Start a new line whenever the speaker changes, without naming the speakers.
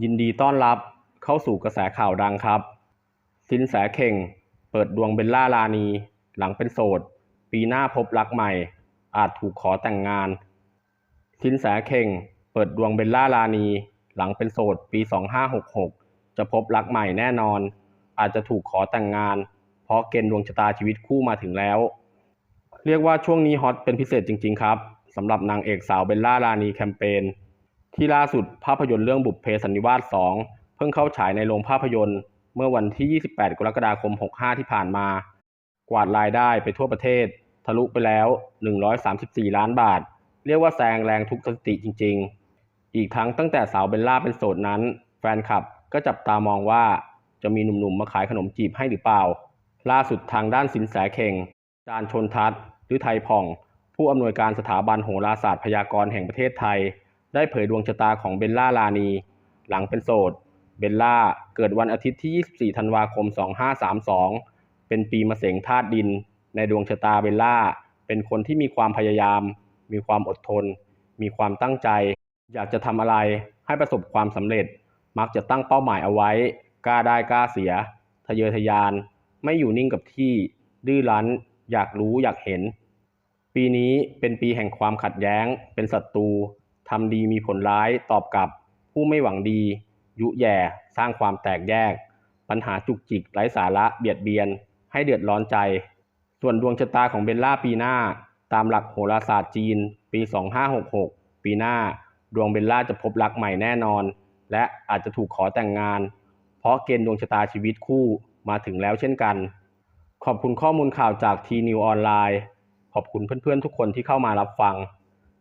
ยินดีต้อนรับเข้าสู่กระแสข่าวดังครับ สินแสเข่ง เปิดดวงเบลล่าลานี หลังเป็นโสด ปีหน้าพบรักใหม่ อาจถูกขอแต่งงาน สินแสเข่ง เปิดดวงเบลล่าลานี หลังเป็นโสด ปี 2566 จะพบรักใหม่แน่นอน อาจจะถูกขอแต่งงาน เพราะเกณฑ์ดวงชะตาชีวิตคู่มาถึงแล้ว เรียกว่าช่วงนี้ฮอตเป็นพิเศษจริง ๆ ครับสำหรับนางเอกสาวเบลล่าลานีแคมเปญ ที่ล่าสุดภาพยนตร์เรื่องบุพเพสันนิวาส 2 เพิ่งเข้าฉายในโรงภาพยนตร์ เมื่อวันที่ 28 กรกฎาคม 65 ที่ผ่านมา กวาดรายได้ไปทั่วประเทศ ทะลุไปแล้ว 134 ล้านบาท เรียกว่าแซงแรงทุกสถิติจริง ๆ อีกทั้งตั้งแต่สาวเบลล่าเป็นโสดนั้น แฟนคลับก็จับตามองว่าจะมีหนุ่มๆมาขายขนมจีบให้หรือเปล่า ล่าสุดทางด้านสินแสเข่ง จารย์ชนทัศน์หรือไทยผ่อง ผู้อำนวยการสถาบันโหราศาสตร์พยากรณ์แห่งประเทศไทย ได้เผยดวงชะตาของเบลล่าลานี หลังเป็นโสด เบลล่าเกิดวันอาทิตย์ที่ 24 ธันวาคม 2532 เป็นปีมะเสงธาตุดิน ในดวงชะตาเบลล่า เป็นคนที่มีความพยายาม มีความอดทน มีความตั้งใจ อยากจะทำอะไรให้ประสบความสำเร็จ มักจะตั้งเป้าหมายเอาไว้ กล้าได้กล้าเสีย ทะเยอทะยาน ไม่อยู่นิ่งกับที่ ดื้อรั้น อยากรู้อยากเห็น ปีนี้เป็นปีแห่งความขัดแย้ง เป็นศัตรู ทำดีมีผลร้ายตอบกลับ ผู้ไม่หวังดี ยุแย่สร้างความแตกแยก ปัญหาจุกจิกไร้สาระเบียดเบียน ให้เดือดร้อนใจ ส่วนดวงชะตาของเบลล่าปีหน้า ตามหลักโหราศาสตร์จีน ปี 2566 ปีหน้า ดวงเบลล่าจะพบรักใหม่แน่นอน และอาจจะถูกขอแต่งงาน เพราะเกณฑ์ดวงชะตาชีวิตคู่มาถึงแล้วเช่นกัน ขอบคุณข้อมูลข่าวจากทีนิวออนไลน์ขอบคุณเพื่อนๆทุกคนที่เข้ามารับฟัง